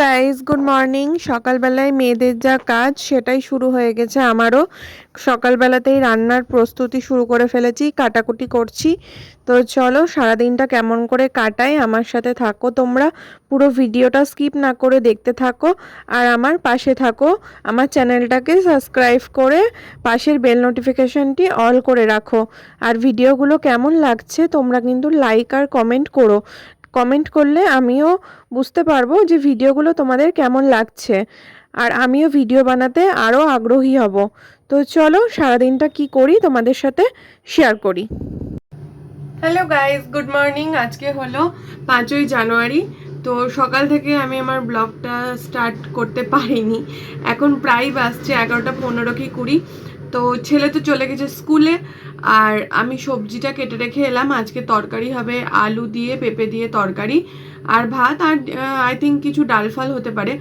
Guys good morning সকালবেলায় মেয়েদের যা কাজ, সেটাই শুরু হয়ে গেছে আমারও। সকালবেলাতেই রান্নার প্রস্তুতি শুরু করে ফেলেছি, কাটাকুটি করছি। তো চলো, সারাদিনটা কেমন করে কাটাই, আমার সাথে থাকো তোমরা। পুরো ভিডিওটা স্কিপ না করে দেখতে থাকো। আর আমার পাশে থাকো, আমার চ্যানেলটাকে সাবস্ক্রাইব করে পাশের বেল নোটিফিকেশনটি অল করে রাখো। আর ভিডিওগুলো কেমন লাগছে, তোমরা কিন্তু লাইক আর কমেন্ট করো। কমেন্ট করলে আমিও বুঝতে পারব যে ভিডিওগুলো তোমাদের কেমন লাগছে। আর আমিও ভিডিও বানাতে আরও আগ্রহী হব। তো চলো সারাদিনটা কি করি তোমাদের সাথে শেয়ার করি। হ্যালো গাইজ গুড মর্নিং আজকে হলো পাঁচই জানুয়ারি। তো সকাল থেকে আমি আমার ব্লগটা স্টার্ট করতে পারিনি। এখন প্রায় বাজছে এগারোটা পনেরো কি কুড়ি। তো ছেলে তো চলে গেছে স্কুলে, আর আমি সবজিটা কেটে রেখে এলাম। আজকে তরকারি হবে আলু দিয়ে, পেঁপে দিয়ে তরকারি আর ভাত আর আই থিঙ্ক কিছু ডাল ফাল হতে পারে।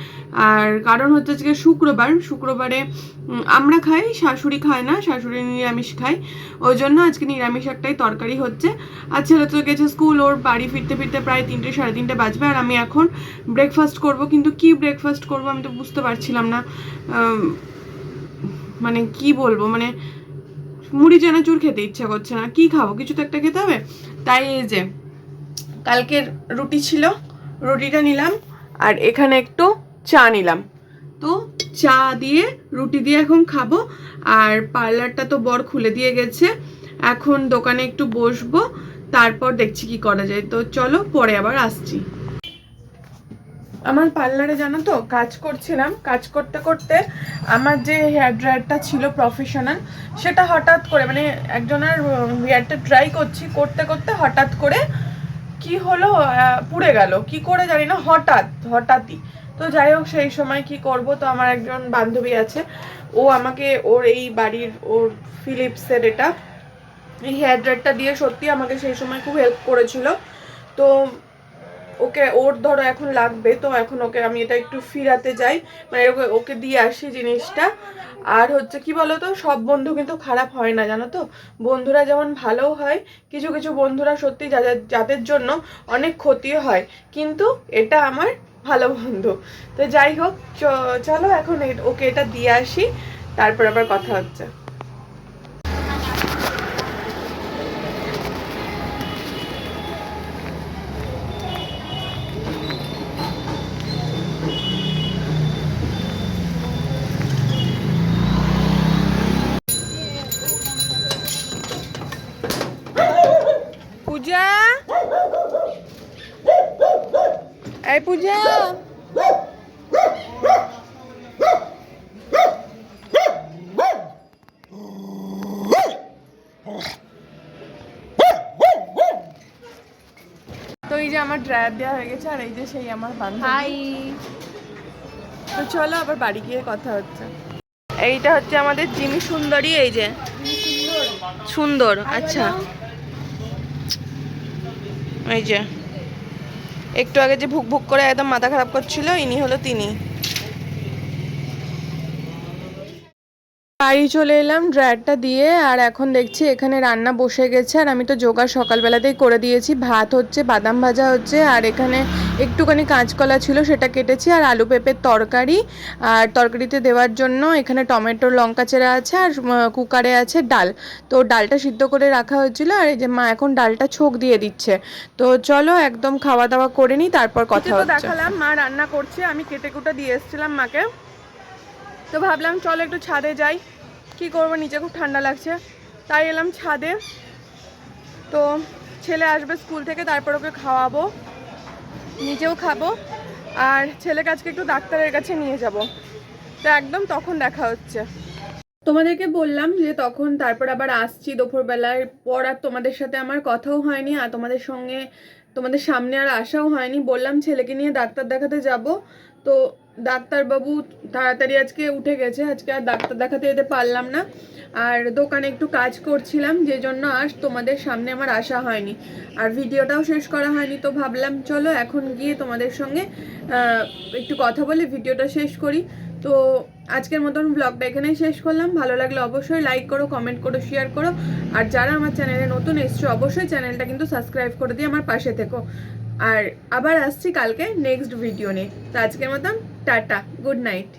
আর কারণ হচ্ছে আজকে শুক্রবার, শুক্রবারে আমরা খাই, শাশুড়ি খায় না, শাশুড়ি নিরামিষ খায়। ওই জন্য আজকে নিরামিষ একটাই তরকারি হচ্ছে। আর ছেলে তো গেছে স্কুল, ওর বাড়ি ফিরতে ফিরতে প্রায় তিনটে, সাড়ে তিনটে বাজবে। আর আমি এখন ব্রেকফাস্ট করব, কিন্তু কি ব্রেকফাস্ট করব আমি তো বুঝতে পারছিলাম না। মানে কি বলব মানে মুড়ি চানাচুর খেতে ইচ্ছা করছে না। কি খাব? কিছু তো একটা খেতে হবে? তাই এই যে, কালকের রুটি ছিল, রুটিটা নিলাম, আর এখানে একটু চা নিলাম। তো চা দিয়ে, রুটি দিয়ে এখন খাব, আর পার্লারটা তো বর খুলে দিয়ে গেছে। এখন দোকানে একটু বসবো, তারপর দেখছি কি করা যায়। তো চলো, পরে আবার আসছি। আমার পার্লারে জানো তো, কাজ করছিলাম। কাজ করতে করতে আমার যে হেয়ার ড্রায়ারটা ছিল প্রফেশনাল সেটা হঠাৎ করে মানে একজনের হেয়ারটা ট্রাই করছি, করতে করতে হঠাৎ করে কি হলো পুড়ে গেল। কি করে জানি না, হঠাৎ, হঠাৎই। তো যাই হোক, সেই সময় কি করব, তো আমার একজন বান্ধবী আছে। ও আমাকে ওর এই বাড়ির, ওর ফিলিপসের এটা, এই হেয়ার ড্রায়ারটা দিয়ে সত্যি আমাকে সেই সময় খুব হেল্প করেছিল। তো ওকে, ওর ধরো এখন লাগবে, তো এখন ওকে আমি এটা একটু ফিরাতে যাই। মানে ওকে দিয়ে আসি জিনিসটা। আর হচ্ছে কি বলতো, সব বন্ধু কিন্তু খারাপ হয় না, জানো তো? বন্ধুরা যেমন ভালোও হয়, কিছু কিছু বন্ধুরা সত্যি যাদের যাদের জন্য অনেক ক্ষতি হয়। কিন্তু এটা আমার ভালো বন্ধু। তো যাই হোক চলো এখন ওকে এটা দিয়ে আসি, তারপর আবার কথা হচ্ছে। এই পূজা। তো এই যে আমার ড্রায়ার দেওয়া হয়ে গেছে আর এই যে সেই আমার বান্ধবী। তো চলো আবার বাড়ি গিয়ে কথা হচ্ছে। এইটা হচ্ছে আমাদের জিমি সুন্দরী এই যে। সুন্দর। আচ্ছা। এই যে। একটু আগে যে ভুক ভুক করে একদম মাথা খারাপ করছিল ইনি হলো তিনি। বাড়ি চলে এলাম ড্রায়ারটা দিয়ে আর এখন দেখছি এখানে রান্না বসে গেছে। আর আমি তো যোগা সকালবেলাতেই করে দিয়েছি। ভাত হচ্ছে বাদাম ভাজা হচ্ছে আর এখানে একটুখানি কাঁচকলা ছিল সেটা কেটেছি। আর আলু পেঁপের তরকারি আর তরকারিতে দেওয়ার জন্য এখানে টমেটো লঙ্কা চেরা আছে আর কুকারে আছে ডাল। তো ডালটা সিদ্ধ করে রাখা হয়েছিল আর এই যে মা এখন ডালটা ছোক দিয়ে দিচ্ছে। তো চলো একদম খাওয়া দাওয়া করে নিই তারপর কথা দেখালাম মা রান্না করছে আমি কেটে কুটে দিয়ে এসেছিলাম মাকে। তো ভাবলাম, চলো একটু ছাদে যাই। কি করব? নিচে খুব ঠান্ডা লাগছে। তাই এলাম ছাদে। তো ছেলে আসবে স্কুল থেকে, তারপর ওকে খাওয়াবো। নিজেও খাব। আর ছেলেকে আজকে একটু ডাক্তারের কাছে নিয়ে যাব। তো একদম তখন দেখা হচ্ছে। তোমাদেরকে বললাম যে তখন তারপর আবার আসছি দুপুরবেলার পর আর তোমাদের সাথে আমার কথাও হয়নি, আর তোমাদের সঙ্গে তোমাদের সামনে আর আসাও হয়নি। বললাম ছেলেকে নিয়ে ডাক্তার দেখাতে যাব। তো ডাক্তারবাবু তাড়াতাড়ি আজকে উঠে গেছে, আজকে আর ডাক্তার দেখাতে যেতে পারলাম না। আর দোকানে একটু কাজ করছিলাম যে জন্য আর তোমাদের সামনে আমার আসা হয়নি। আর ভিডিওটাও শেষ করা হয়নি তো ভাবলাম, চলো এখন গিয়ে তোমাদের সঙ্গে একটু কথা বলে ভিডিওটা শেষ করি। তো আজকের মতন ব্লগটা এখানেই শেষ করলাম। ভালো লাগলে অবশ্যই লাইক করো কমেন্ট করো শেয়ার করো। আর যারা আমার চ্যানেলে নতুন এসছো, অবশ্যই চ্যানেলটা কিন্তু সাবস্ক্রাইব করে দিয়ে আমার পাশে থেকো। আর আবার আসছি কালকে নেক্সট ভিডিও নিয়ে। তো আজকের মতন টাটা গুড নাইট